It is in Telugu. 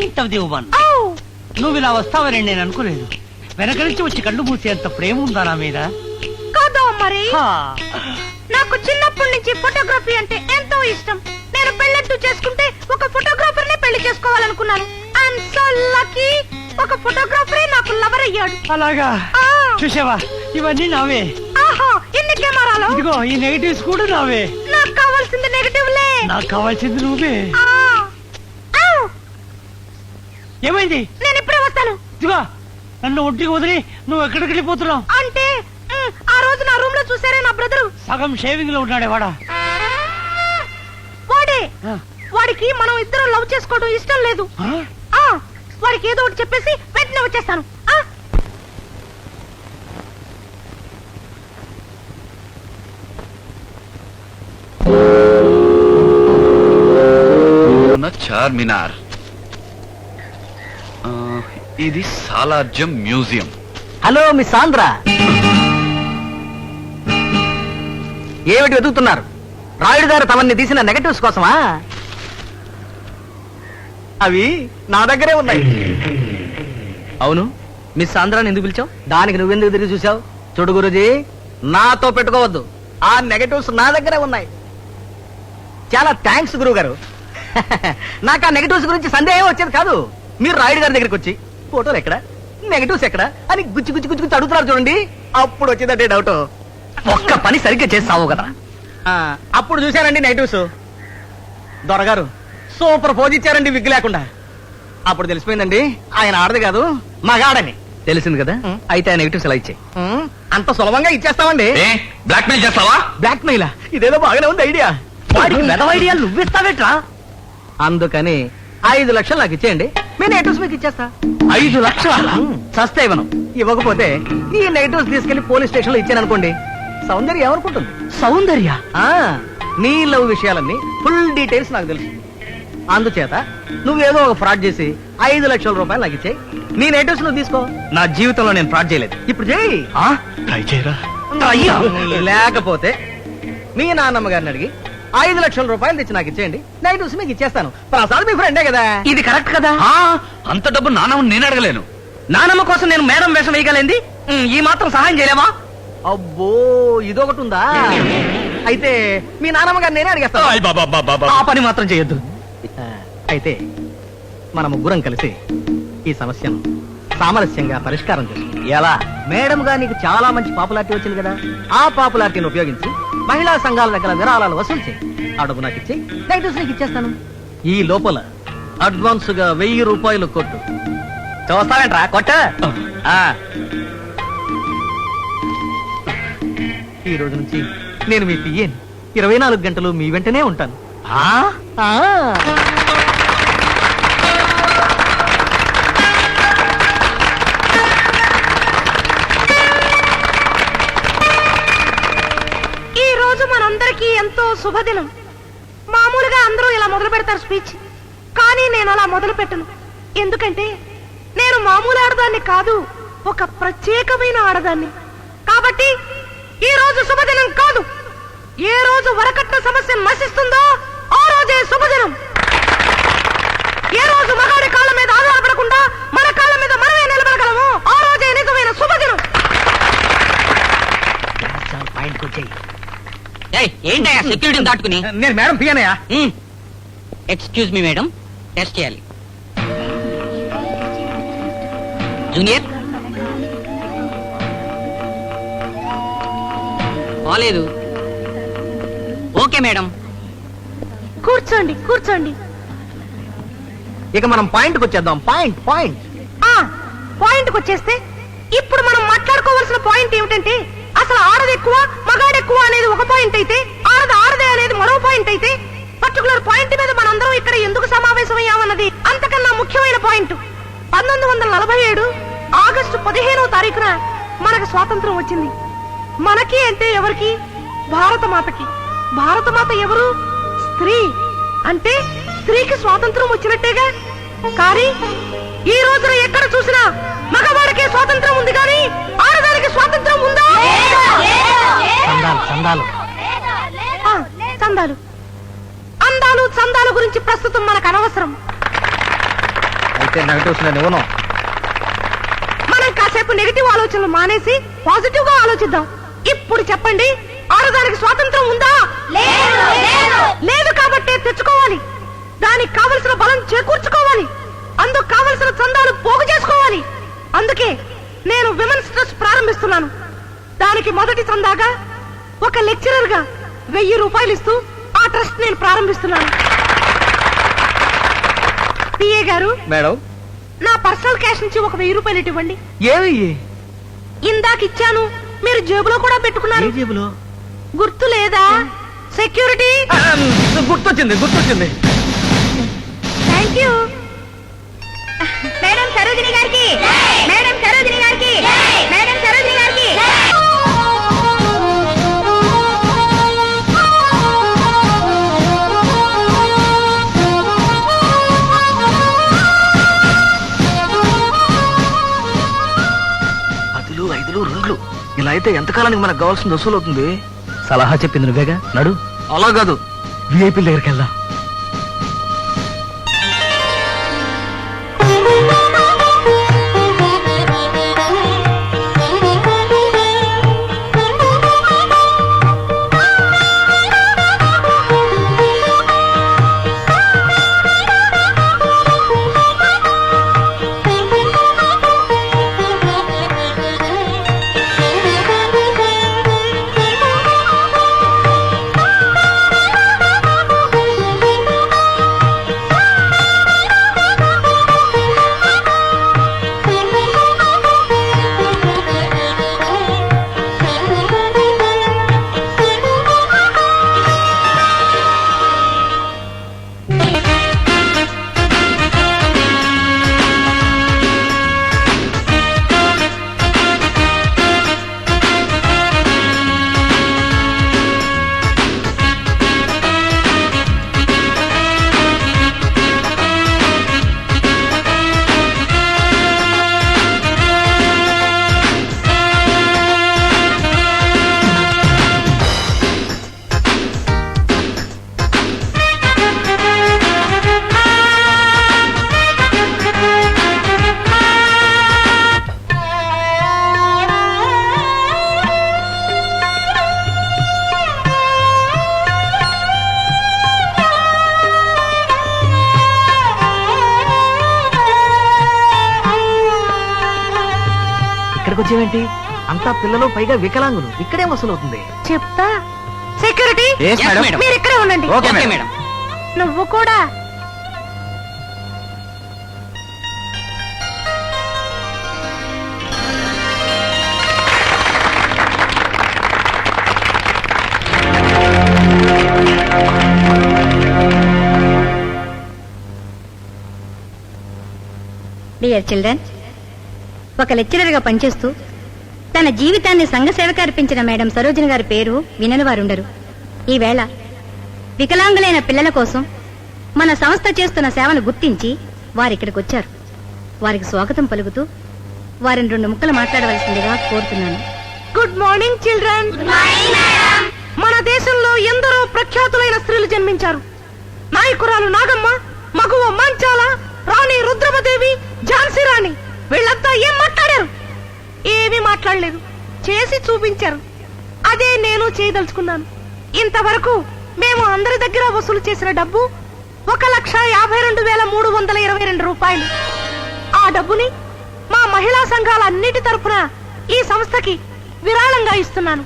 సెంట్ ఆఫ్ ది ఉమన్ ఔ, నువ్వు ఇలా వస్తావని నేను అనుకోలేదు. వెనక నుంచి వచ్చి కళ్ళు మూసేంత ప్రేమ ఉందా నా మీద? కాదా మరి. నాకు చిన్నప్పటి నుంచి ఫోటోగ్రఫీ అంటే ఎంతో ఇష్టం. నేను పెళ్ళంటూ చేసుకుంటే ఒక ఫోటోగ్రాఫర్ నే పెళ్ళి చేసుకోవాలనుకున్నాను. అండ్ సో లక్కీ ఒక ఫోటోగ్రాఫరే నాకు లవర్ అయ్యాడు. అలాగా? చూసావా? ఇవన్నీ నావే. ఆహా ఎన్ని కెమెరాలు? ఇదిగో ఈ నెగటివ్స్ కూడా నావే. నాకు కావాల్సింది నెగటివ్లే నాకు కావాల్సింది నువ్వే. ఏమైంది? నేను ఇప్పుడే వస్తాను. ఇదిగో నన్ను ఒంటికి వదిలి నువ్వు ఎక్కడికి వెళ్ళిపోతున్నావు? అంటే ఆ రోజు నా రూమ్లో చూసారే నా బ్రదరు? సగం షేవింగ్లో ఉన్నాడే వాడా? వాడే. ఆ. వాడికి మనం ఇద్దరం లవ్ చేసుకోవడం ఇష్టం లేదు. ఆ? ఆ వాడికి ఏదో ఒకటి చెప్పేసి వెంటనే వచ్చేస్తాను. ఆ? చార్మినార్. ఇది Salar Jung museum. Hello miss Andhra. ఏమిటి వెతుకుతున్నారు? రాయుడు గారు తమన్ని తీసిన నెగటివ్స్ కోసమా? అవి నా దగ్గరే ఉన్నాయి. అవును మిస్ ఆంధ్రాని ఎందుకు పిలిచావు? దానికి నువ్వెందుకు తిరిగి చూసావు చూడు గురుజీ నాతో పెట్టుకోవద్దు. ఆ నెగటివ్స్ నా దగ్గరే ఉన్నాయి. చాలా థ్యాంక్స్ గురువు గారు నాకు ఆ నెగటివ్స్ గురించి సందేహం వచ్చేది కాదు. మీరు రాయుడు గారి దగ్గరికి వచ్చి ఫోటోలు ఎక్కడ? నెగటివ్స్ ఎక్కడ? అని గుచ్చి గుచ్చి గుచ్చి గుచ్చి అడుగుతున్నారు చూడండి. అప్పుడు వచ్చిందంటే డౌట్ ఒక్క పని సరిగ్గా చేస్తావు కదా అప్పుడు చూశారండి నెగటివ్స్. దొరగారు సూపర్ పోజ్ ఇచ్చారండి విగ్గు లేకుండా. అప్పుడు తెలిసిపోయిందండి ఆయన ఆడది కాదు మగాడని తెలిసింది కదా? అయితే ఆ నెగటివ్స్ ఎలా ఇచ్చే అంత సులభంగా ఇచ్చేస్తామండి. ఏ బ్లాక్మెయిల్ చేస్తావా? బ్లాక్ మెయిల్ ఇదేదో బాగానే ఉంది ఐడియా. వాడికి మెదవ నువ్విస్తావేట్రా? అందుకని ఐదు లక్షలు నాకు ఇచ్చేయండి. మీ నెగటివ్స్ మీకు ఇచ్చేస్తా. ఐదు లక్షల? చస్తే ఇవ్వను. ఇవ్వకపోతే ఈ నెగటివ్స్ తీసుకెళ్ళి పోలీస్ స్టేషన్లో ఇచ్చాను అనుకోండి. సౌందర్య ఏమనుకుంటుంది? సౌందర్య? నీ లవ్ విషయాలన్నీ ఫుల్ డీటెయిల్స్ నాకు తెలుసు. అందుచేత నువ్వేదో ఒక ఫ్రాడ్ చేసి ఐదు లక్షల రూపాయలు నాకు ఇచ్చేయి. నీ నెగటివ్స్ నువ్వు తీసుకో. నా జీవితంలో నేను ఫ్రాడ్ చేయలేదు. ఇప్పుడు చేయి. ట్రై చేయరా? అయ్యా లేకపోతే మీ నాన్నమ్మ గారిని అడిగి ఐదు లక్షల రూపాయలు తెచ్చి నాకు ఇచ్చేయండి. నైట్ మీకు ఇచ్చేస్తాను. ప్రసాద్ మీ ఫ్రెండే కదా? ఇది కరెక్ట్ కదా? ఆ, అంత డబ్బు నాన్నని నేను అడగలేను. నానమ్మ కోసం నేను మేడం వేషం వేయగలేంది? ఉమ్, ఈ మాత్రం సహాయం చేయలేమా? అబ్బో ఇదొకటి ఉందా? అయితే మీ నానమ్మ గారిని నేనే అడిగేస్తాను. ఆయ్ బాబా బాబా బాబా. ఆ పని మాత్రం చేయొద్దు. ఆ, అయితే మన ముగ్గురం కలిసి ఈ సమస్యను సామరస్యంగా పరిష్కారం చేస్తుంది ఎలా? మేడం గా నీకు చాలా మంచి పాపులారిటీ వచ్చింది కదా? ఆ పాపులారిటీని ఉపయోగించి మహిళా సంఘాల దగ్గర విరాళాలు వసూలు చేయి. డబ్బు నాకు ఇచ్చి నెగటివ్స్ నీకు ఇచ్చేస్తాను. ఈ లోపల అడ్వాన్స్గా వెయ్యి రూపాయలు కొట్టు. చూస్తావేంట్రా? కొట్ట. ఈ రోజు నుంచి నేను మీ పియ్యని ఇరవై నాలుగు గంటలు మీ వెంటనే ఉంటాను. ఆ? రోజు మనందరికీ ఎంతో శుభదినం. మామూలుగా అందరూ ఇలా మొదలు పెడతారు స్పీచ్. కానీ నేను అలా మొదలు పెట్టను. ఎందుకంటే నేను మామూలు ఆడదాన్ని కాదు ఒక ప్రత్యేకమైన ఆడదాన్ని. కాబట్టి ఈ రోజు శుభదినం కాదు. ఏ రోజు వరకట్న సమస్య నశిస్తుందో ఆ రోజే శుభదినం. ఏ రోజు మగాడి కాళ్ళ మీద ఆధారపడకుండా మన కాళ్ళ మీద మనమే నిలబడగలము ఆ రోజే నిజమైన శుభదినం. పాయింట్కి ఏంటయ్యా సెక్యూరిటీని దాటుకుని? నేను మేడం పియ్యనయా ఎక్స్క్యూజ్ మీ మేడం టెస్ట్ చేయాలి. జూనియర్ బాలేదు ఓకే మేడం. కూర్చోండి కూర్చోండి. ఇక మనం పాయింట్కి వచ్చేద్దాం. Point point. ఆ పాయింట్ వచ్చేస్తే ఇప్పుడు మనం మాట్లాడుకోవాల్సిన పాయింట్ ఏమిటంటే అసలు ఆడది ఎక్కువ మగాడు ఎక్కువ అనేది ఒక పాయింట్ అయితే ఆడది ఆడదే అనేది మరో పాయింట్ అయితే పర్టికులర్ పాయింట్ మీద మనందరం ఇక్కడ ఎందుకు సమావేశమయ్యామన్నది అంతకన్నా ముఖ్యమైన పాయింట్ పంతొమ్మిది వందల నలభై ఏడు ఆగస్టు పదిహేనవ తారీఖున మనకు స్వాతంత్రం వచ్చింది. మనకి అంటే ఎవరికి? భారత మాతకి భారత మాత ఎవరు? స్త్రీ. అంటే స్త్రీకి స్వాతంత్రం వచ్చినట్టేగా? కానీ ఈ రోజున ఎక్కడ చూసినా మగవాడికే స్వాతంత్రం ఉంది కానీ స్వాతంత్రం ఉందా? చందాలు చందాలు. అందాలు చందాల గురించి ప్రస్తుతం మనకు అనవసరం. అయితే నెగటివ్స్ నేను ఇవ్వను మనం కాసేపు నెగిటివ్ ఆలోచనలు మానేసి పాజిటివ్గా ఆలోచిద్దాం. ఇప్పుడు చెప్పండి ఆడదానికి స్వాతంత్రం ఉందా? లేదు కాబట్టే ట్రస్ట్ ప్రారంభిస్తున్నాను. దానికి మొదటి చందాగా ఒక లెక్చరర్గా వెయ్యి రూపాయలు ఇస్తూ ఆ ట్రస్ట్ నేను ప్రారంభిస్తున్నాను. పిఏ గారు మేడం. నా పర్సనల్ క్యాష్ నుంచి ఒక వెయ్యి రూపాయలు ఇవ్వండి. ఏమి ఇందాక ఇచ్చాను మీరు జేబులో కూడా పెట్టుకున్నారు. జేబులో? గుర్తు లేదా? సెక్యూరిటీ? గుర్తొచ్చింది గుర్తొచ్చింది. థ్యాంక్ యూ మేడం సరోజిని గారికి మేడం సరోజిని గారికి. అయితే ఎంతకాలానికి మనకు కావాల్సిన వసూలు అవుతుంది సలహా చెప్పింది నువ్వేగా? నడు. అలా కాదు. విఐపీ దగ్గరికి వెళ్దాం ఇక్కడికి వచ్చేవేంటి అంతా పిల్లలు పైగా వికలాంగులు. ఇక్కడే వసూలు అవుతుంది చెప్తా? Security Yes, madam. madam. మీరు ఇక్కడే ఉండండి. Okay, okay madam. మేడం నువ్వు కూడా. డియర్ చిల్డ్రన్ ఒక లెక్చరర్గా పనిచేస్తూ తన జీవితాన్ని సంఘ సేవకు అర్పించిన మేడం సరోజిని గారి పేరు వినని వారుండరు. ఈవేళ వికలాంగులైన పిల్లల కోసం మన సంస్థ చేస్తున్న సేవను గుర్తించి వారిక్కడికి వచ్చారు వారికి స్వాగతం పలుకుతూ వారిని రెండు ముక్కలు మాట్లాడవలసిందిగా కోరుతున్నాను. గుడ్ మార్నింగ్ చిల్డ్రన్ మన దేశంలో ఎందరో ప్రఖ్యాతులైన స్త్రీలు జన్మించారు. నాయకురాలు నాగమ్మ మగువ మంచాల రాణి రుద్రమదేవి ఝాన్సీ రాణి. వీళ్ళంతా ఏం మాట్లాడారు? ఏమీ మాట్లాడలేదు. చేసి చూపించారు. అదే నేను చేయదలుచుకున్నాను. ఇంతవరకు మేము అందరి దగ్గర వసూలు చేసిన డబ్బు ఒక లక్ష యాభై రెండు వేల మూడు వందల ఇరవై రెండు రూపాయలు. ఆ డబ్బుని మా మహిళా సంఘాల అన్నిటి తరపున ఈ సంస్థకి విరాళంగా ఇస్తున్నాను.